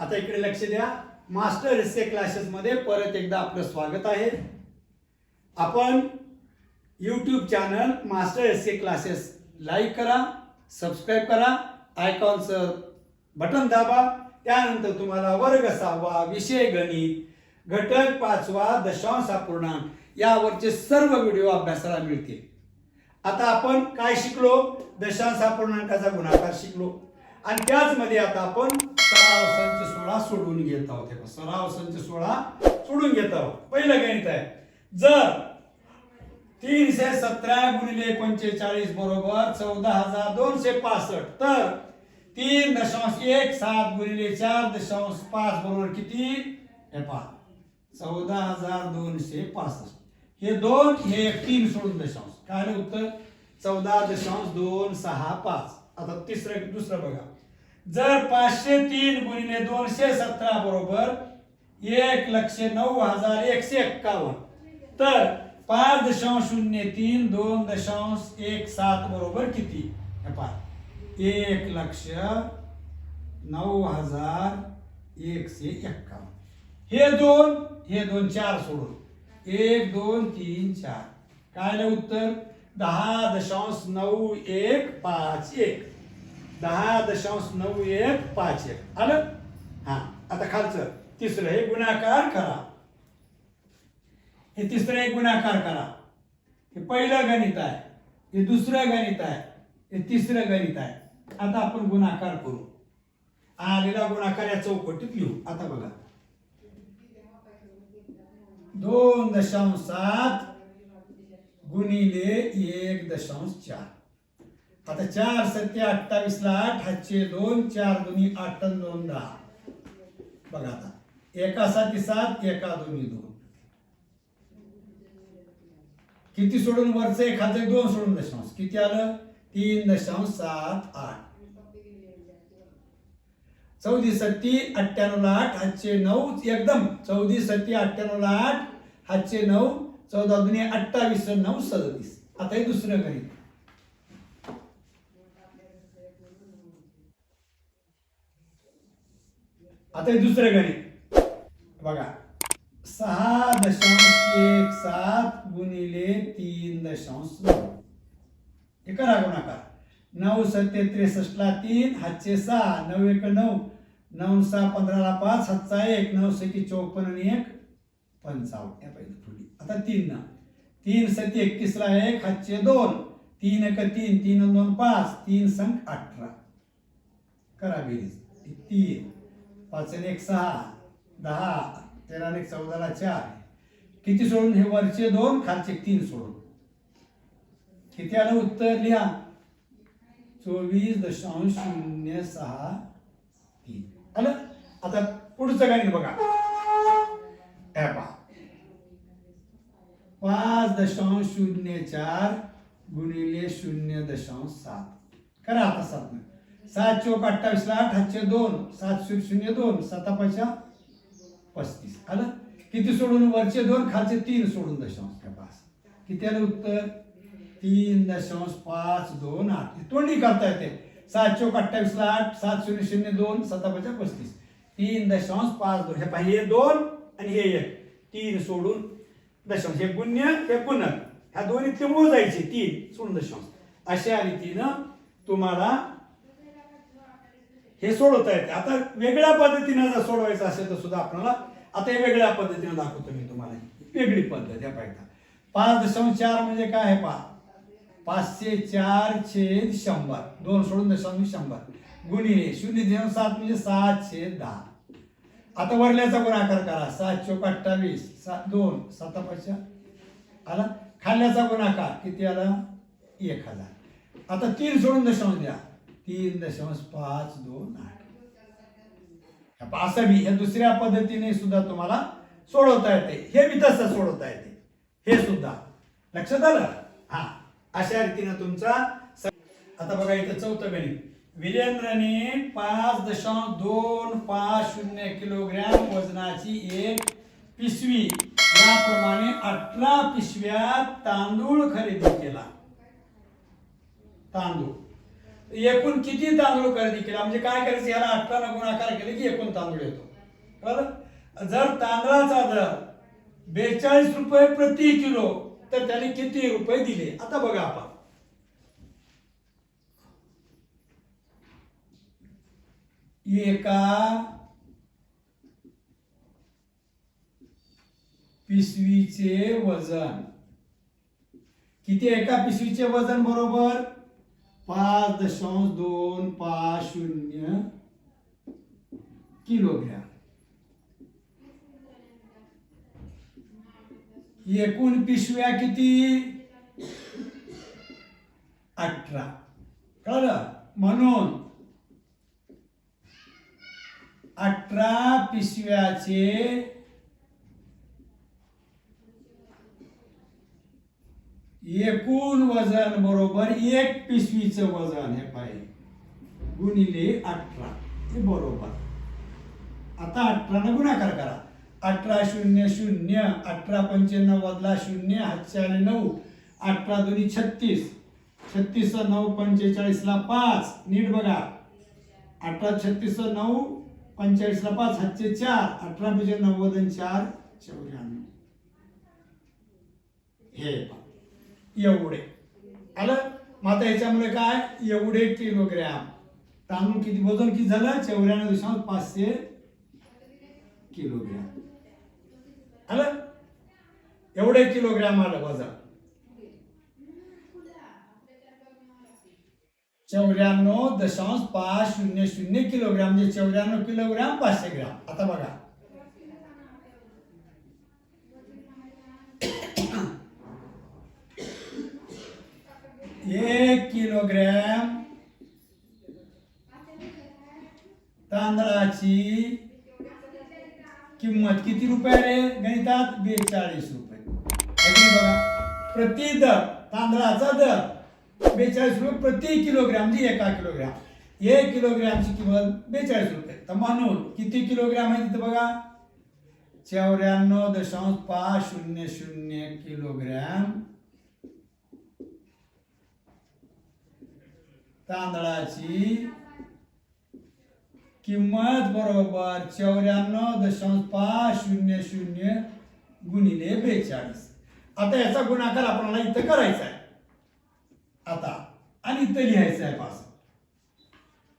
आता इकडे लक्ष द्या. मास्टर एस क्लासेसमध्ये परत एकदा आपलं स्वागत आहे. आपण YouTube channel master S classes like करा सबस्क्राईब करा आयकॉनचं बटन दाबा. त्यानंतर तुम्हाला वर्ग सहावा विषय गणित घटक पाचवा दशांश अपूर्णांक यावरचे सर्व व्हिडिओ अभ्यासाला मिळतील. आता आपण काय शिकलो? दशांश अपूर्णांकाचा गुणाकार शिकलो. आणि त्याचमध्ये आता आपण सराव संच सोळा सोडून घेत आहोत. हे सराव संच सोळा सोडून घेत आहोत. पहिलं गणित आहे. जर तीनशे सतरा गुणिले पंचेचाळीस बरोबर चौदा हजार दोनशे पासष्ट तर तीन दशांश एक सात गुणिले चार दशांश पाच बरोबर किती? हे पहा चौदा हजार दोनशे पासष्ट. हे दोन हे तीन सोडून दशांश. काय उत्तर? चौदा दशांश दोन सहा पाच. आता तिसरं दुसरं बघा. जर पाचशे तीन गुणिले दोनशे सतरा बरोबर एक लक्ष नऊ हजार एकशे एक्कावन्न. तर पाच दशांश शून्य तीन दोन दशांश एक सात बरोबर किती? हे पहा. एक लक्ष नऊ हजार एकशे एक्कावन्न. हे दोन हे दोन चार सोडून. एक दोन तीन चार. काय उत्तर? दहा दशांश नऊ एक पाच एक. दहा दशांश नऊ एक पाच एक. आलं? हा. आता खालचं. तिसरं हे गुणाकार करा. हे तिसरं एक गुणाकार करा. हे पहिलं गणित आहे. हे दुसरं गणित आहे. हे तिसरं गणित आहे. आता आपण गुणाकार करू. आलेला गुणाकार या चौकटीत लिहू. आता बघा. दोन दशांश सात गुणिले एक दशांश चार. आता चार सत्य अठ्ठावीस ला आठ हातचे दोन चार दोन्ही आठ दोन दहा बघा आता. एका साती सात एका दोन्ही दोन. किती सोडून वरचं एखादं दोन सोडून दशांश. किती आलं? तीन दशांश सात आठ. चौदी सत्ती अठ्ठ्याण्णव ला आठ हातचे नऊ एकदम. चौदी सत्ती अठ्ठ्याण्णव ला आठ हातचे नऊ चौदा दुनी अठ्ठावीस नऊ सदतीस. आता हे दुसरं गणित. आता हे दुसरं गणित. बघा. सहा दशांश एक सात गुणिले तीन दशांश नऊ हे करा गुणाकार. नऊ सत्य त्रेसष्टला तीन हातचे सहा नऊ एक नऊ नऊ सहा पंधराला पाच हातचा एक नऊ सकी चौपन्न आणि एक पंचावन्न. या पाहिजे थोडी आता तीन ना. तीन सती एकतीसला एक हातचे दोन तीन एक तीन तीन दोन पाच तीन संख अठरा. करा बेरीज. तीन. पाच आणि एक सहा दहा तेरा आणि एक चौदाला चार. किती सोडून हे वरचे दोन खालचे तीन सोडून? किती आलं उत्तर? लिहा. चोवीस दशांश शून्य सहा तीन. आलं? आता पुढचं गणित बघा? पहा. पाच दशांश शून्य चार गुणिले शून्य दशांश सात. करा आता सात. सात चौक अठ्ठावीसला आठ हातचे दोन सात शून्य शून्य दोन सातापाच्या पस्तीस. आलं? किती सोडून वरचे दोन खालचे तीन सोडून दशांश काय पास किती आलं उत्तर? तीन दशांश पाच दोन आठ. तोंडी करता येते. सात चौक अठ्ठावीसला आठ सात शून्य शून्य दोन सातापाच्या पस्तीस. तीन दशांश पाच दोन. हे पाहिजे दोन आणि हे एक. तीन सोडून दशांश. हे गुण्य हे पुनर. ह्या दोन इतके मोजायचे तीन सोडून दशांश. अशा रीतीनं तुम्हाला हे सोडवता येते. आता वेगळ्या पद्धतीनं जर सोडवायचं असेल तर सुद्धा आपल्याला आता हे वेगळ्या पद्धतीनं दाखवतो मी तुम्हाला. वेगळी पद्धत या पाहिजे. पाच दशांश चार म्हणजे काय आहे पहा? पाचशे चार छेद शंभर. दोन सोडून दशांश शंभर. गुणिले शून्य दशांश सात म्हणजे सात छेद दहा. आता वरल्याचा गुणाकार करा. सात चोक अठ्ठावीस. सात दोन. सातापाच्या आला? खाल्ल्याचा गुणाकार किती आला? एक हजार. आता तीन सोडून दशांश द्या. तीन दशांश पाच दोन आठ. ह्या असं दुसऱ्या पद्धतीने सुद्धा तुम्हाला सोडवता येते. हे मी तसं सोडवता येते. हे सुद्धा. लक्षात आलं? हा. अशा रीतीनं तुमचा आता बघा इथं चौथं गणित. वीरेंद्रने पाच दशांश दोन पाच शून्य किलोग्रॅम वजनाची एक पिशवी याप्रमाणे अठरा पिशव्या तांदूळ खरेदी केला. तांदूळ. एकूण किती तांदूळ खरेदी केला? म्हणजे काय करायचं? याला अठरा गुणाकार केले की एकूण तांदूळ येतो. कळलं? जर तांदळाचा दर बेचाळीस रुपये प्रति किलो तर त्याने किती रुपये दिले? आता बघा आपण. एका पिशवीचे वजन. किती एका पिशवीचे वजन बरोबर? पाच दशांश दोन पाच शून्य किलोग्रॅम. एकूण पिशव्या किती? अठरा. कळलं? म्हणून अठरा पिशव्याचे एकूण वजन बरोबर एक पिशवीचं वजन हे पाहिजे गुणिले अठरा. हे बरोबर. आता अठरानं गुणाकार करा. अठरा शून्य शून्य अठरा पंच्याण्णव वजला शून्य हातच्या आणि नऊ. अठरा दोन्ही छत्तीस. छत्तीस नऊ पंचेचाळीसला पाच. नीट बघा. अठरा छत्तीस नऊ पंचेचाळीसला पाच हातचे चार. अठरा म्हणजे नव्वद आणि चार चौऱ्याण्णव. हे पहा. एवढे. आलं? मग आता याच्यामुळे काय? एवढे किलोग्रॅम तांदूळ किती वजन किती झालं? चौऱ्याण्णव दशांश पाचशे किलोग्रॅम. आलं? एवढे किलोग्रॅम आलं वजन. चौऱ्याण्णव दशांश पाच शून्य शून्य किलोग्रॅम म्हणजे चौऱ्याण्णव किलोग्रॅम पाचशे ग्रॅम. आता बघा एक किलोग्रॅम तांदळाची किंमत किती रुपये रे? गणितात बेचाळीस रुपये. बघा. प्रति दर तांदळाचा दर बेचाळीस रुपये प्रति किलोग्रॅम म्हणजे एका किलोग्रॅम. एक किलोग्रॅमची किंमत बेचाळीस रुपये. तर म्हणून किती किलोग्रॅम आहे तिथं बघा? चौऱ्याण्णव दशांश पाच शून्य शून्य किलोग्रॅम. तांदळाची किंमत बरोबर चौऱ्याण्णव दशांश पाच शून्य शून्य गुणिले बेचाळीस. आता याचा गुणाकार आपल्याला इथं करायचा आहे. आता आणि इथं लिहायचं आहे पास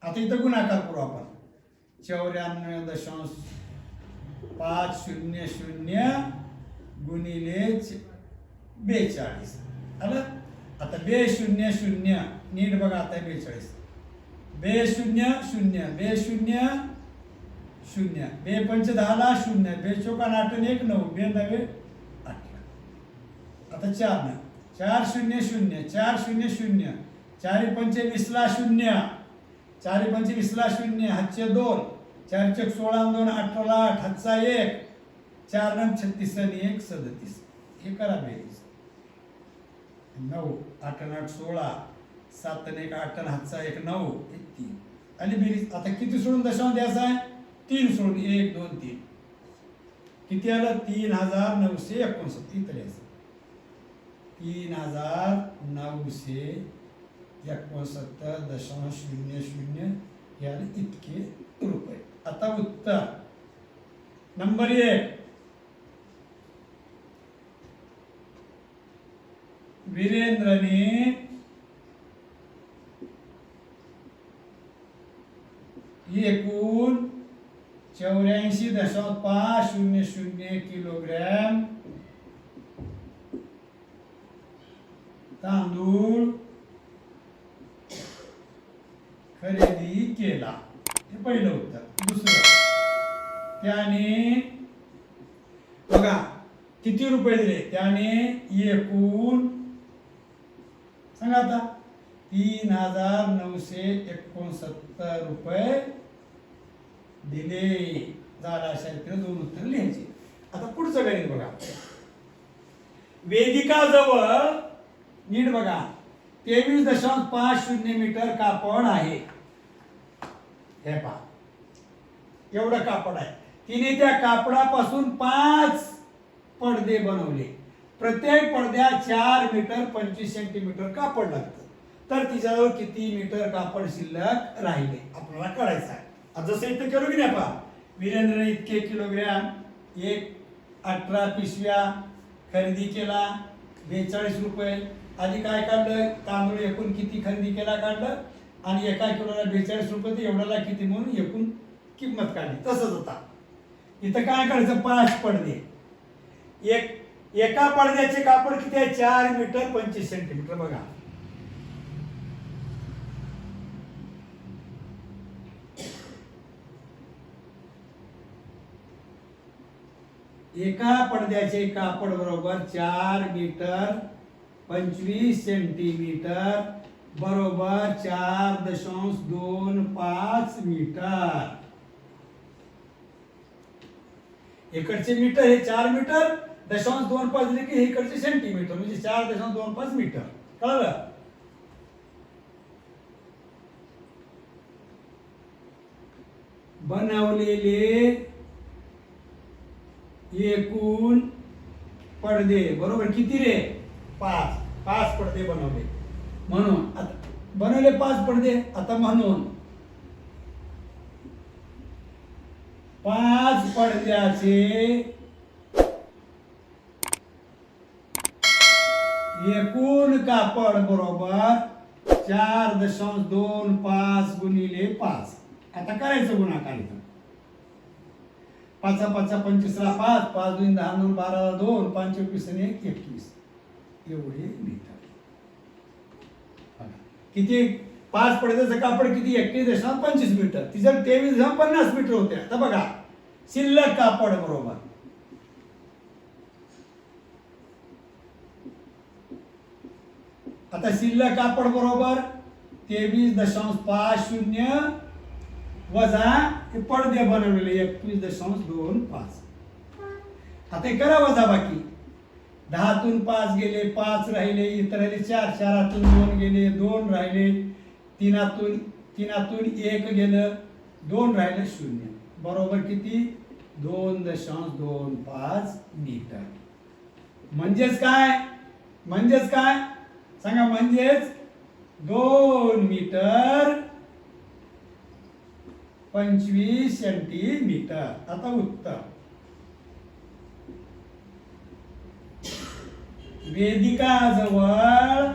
आता इथं गुणाकार करू आपण. चौऱ्याण्णव दशांश पाच शून्य शून्य गुणिले बेचाळीस. आलं? आता बे शून्य. शून्य नीट बघा आता बेचाळीस. बे शून्य. शून्य बे शून्य. शून्य बे पंच दहाला शून्य. बे चौकान आठ एक नऊ. बे नवे अठरा. आता चार न. चार शून्य शून्य. चार शून्य शून्य. चारी पंचे वीसला शून्य. चारी पंच वीसला शून्य. हातचे दोन. चार चक सोळा दोन अठराला आठ. हातचा एक. चार नंग छत्तीस आणि एक सदतीस. हे करा बेरीज. नऊ आठ आठ सोळा सात आणि एक आठ आणि हातचा एक नऊ एक तीन. आणि बेरीज आता किती सोडून दशांश द्यायचा आहे? तीन सोडून एक दोन तीन. किती आलं? तीन हजार नऊशे एकोणसत्तर इथं लिहायचं. तीन हजार नऊशे एकोणसत्तर दशांश शून्य शून्य हे इतके रुपये. आता उत्तर. नंबर एक. वीरेंद्रने एकूण चौऱ्याऐंशी दशांश पाच शून्य शून्य किलोग्रॅम तांदूळ खरेदी केला. हे पहिलं उत्तर. दुसरं. त्याने बघा किती रुपये दिले? त्याने एकूण सांगा आता. तीन हजार नऊशे एकोणसत्तर रुपये दिले. झाला अशा रीतीने दोन उत्तर लिहायची. आता पुढचं गणित बघा. वेदिकाजवळ नीट बघा. तेवीस दशांश पाच शून्य मीटर कापड आहे. हे पहा. एवढं कापड आहे. तिने त्या कापडापासून पाच पडदे बनवले. प्रत्येक पडद्यात चार मीटर पंचवीस सेंटीमीटर कापड लागतं. तर तिच्याजवळ किती मीटर कापड शिल्लक राहिले? आपल्याला कळायचं आहे. आता जसं इथं केलो की नाही पहा. वीरेंद्रने इतके किलोग्रॅम एक अठरा पिशव्या खरेदी केला बेचाळीस रुपये. आधी काय काढलं? तांदूळ एकूण किती खरेदी केला काढलं? आणि एका किलोला बेचाळीस रुपये तर एवढ्याला किती म्हणून एकूण किंमत काढली. तसंच होता. इथं काय करायचं पाच पडदे. एक एका पडद्याचे कापड किती आहे? चार मीटर पंचवीस सेंटीमीटर बघा. एका पडद्याचे कापड बरोबर चार मीटर पंचवीस सेंटीमीटर बरोबर चार दशांश दोन पाच मीटर. इकडचे मीटर हे चार मीटर दशांश दोन पाच दिले की हे इकडचे सेंटीमीटर म्हणजे चार दशांश दोन पाच मीटर. कळलं? बनवलेले एकूण पडदे बरोबर? किती रे? पाच. पाच पडदे बनवले. म्हणून आता बनवले पाच पडदे आता म्हणून. पाच पडद्याचे एकूण कापड बरोबर? चार दशांश दोन पाच गुणिले पाच. आता करायचं गुणाकार इथं पाचा पाचा पंचवीसला पाच पाच दोन दहा दोन बारा दोन पाच चोवीस आणि एक एकवीस एवढे मीटर. किती पाच पडद्याचं कापड किती? एकवीस दशांश पंचवीस मीटर. तिचं तेवीस दशांश पन्नास मीटर होते. आता बघा. शिल्लक कापड बरोबर? आता शिल्लक कापड बरोबर तेवीस दशांश पाच शून्य वजा हे पडदे बनवलेले एकवीस दशांश दोन पाच. आता हे करा वजा बाकी. दहातून पाच गेले पाच राहिले इतर राहिले चार चारातून दोन गेले दोन राहिले तीनातून तीनातून एक गेलं दोन राहिले शून्य. बरोबर किती? दोन दशांश दोन पाच मीटर. म्हणजेच काय? म्हणजेच काय? सांगा म्हणजेच दोन मीटर पंचवीस सेंटीमीटर. आता उत्तर. वेदिका जवळ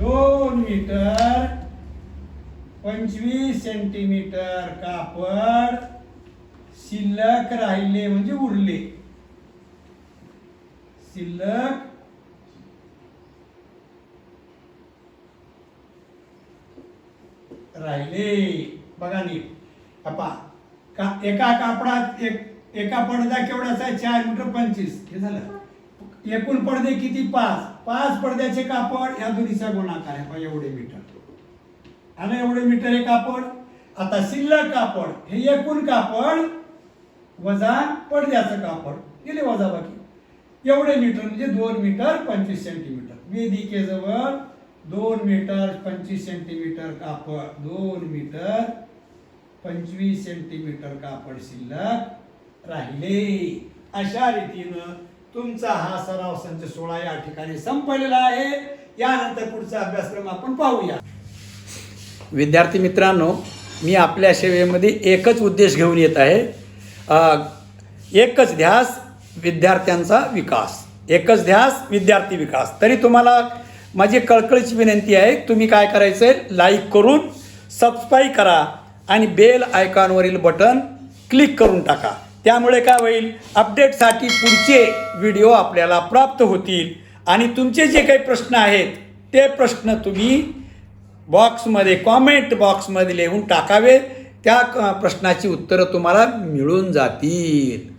दोन मीटर पंचवीस सेंटीमीटर कापड शिल्लक राहिले म्हणजे उरले. शिल्लक राहिले. बघा नीट. अपा का एका कापडात एक एका पडदा केवढा आहे? चार मीटर पंचवीस. हे झालं. एकूण पडदे किती? पाच. पाच पडद्याचे कापड या दोन्हीचा गुणाकार आहे. एवढे मीटर. आणि एवढे मीटर हे कापड? आता शिल्लक कापड. हे एकूण कापड वजा पडद्याचं कापड. गेले वजा बाकी एवढे मीटर म्हणजे दोन मीटर पंचवीस सेंटीमीटर. वेदिकेजवळ दोन मीटर पंचवीस सेंटीमीटर कापड दोन मीटर पंचवीस सेंटीमीटर कापड शिल्लक राहिले. अशा रीतीनं तुमचा हा सराव संच सोळा या ठिकाणी संपलेला आहे. यानंतर पुढचा अभ्यासक्रम आपण पाहूया. विद्यार्थी मित्रांनो मी आपल्या सेवेमध्ये एकच उद्देश घेऊन येत आहे. एकच ध्यास विद्यार्थ्यांचा विकास. एकच ध्यास विद्यार्थी विकास. तरी तुम्हाला माझी कळकळीची विनंती आहे तुम्ही काय करायचं आहे लाईक करून सबस्क्राईब करा आणि बेल आयकॉनवरील बटन क्लिक करून टाका. त्यामुळे काय होईल अपडेटसाठी पुढचे व्हिडिओ आपल्याला प्राप्त होतील आणि तुमचे जे काही प्रश्न आहेत ते प्रश्न तुम्ही बॉक्समध्ये कॉमेंट बॉक्समध्ये लिहून टाकावे. त्या क- प्रश्नाची उत्तरं तुम्हाला मिळून जातील.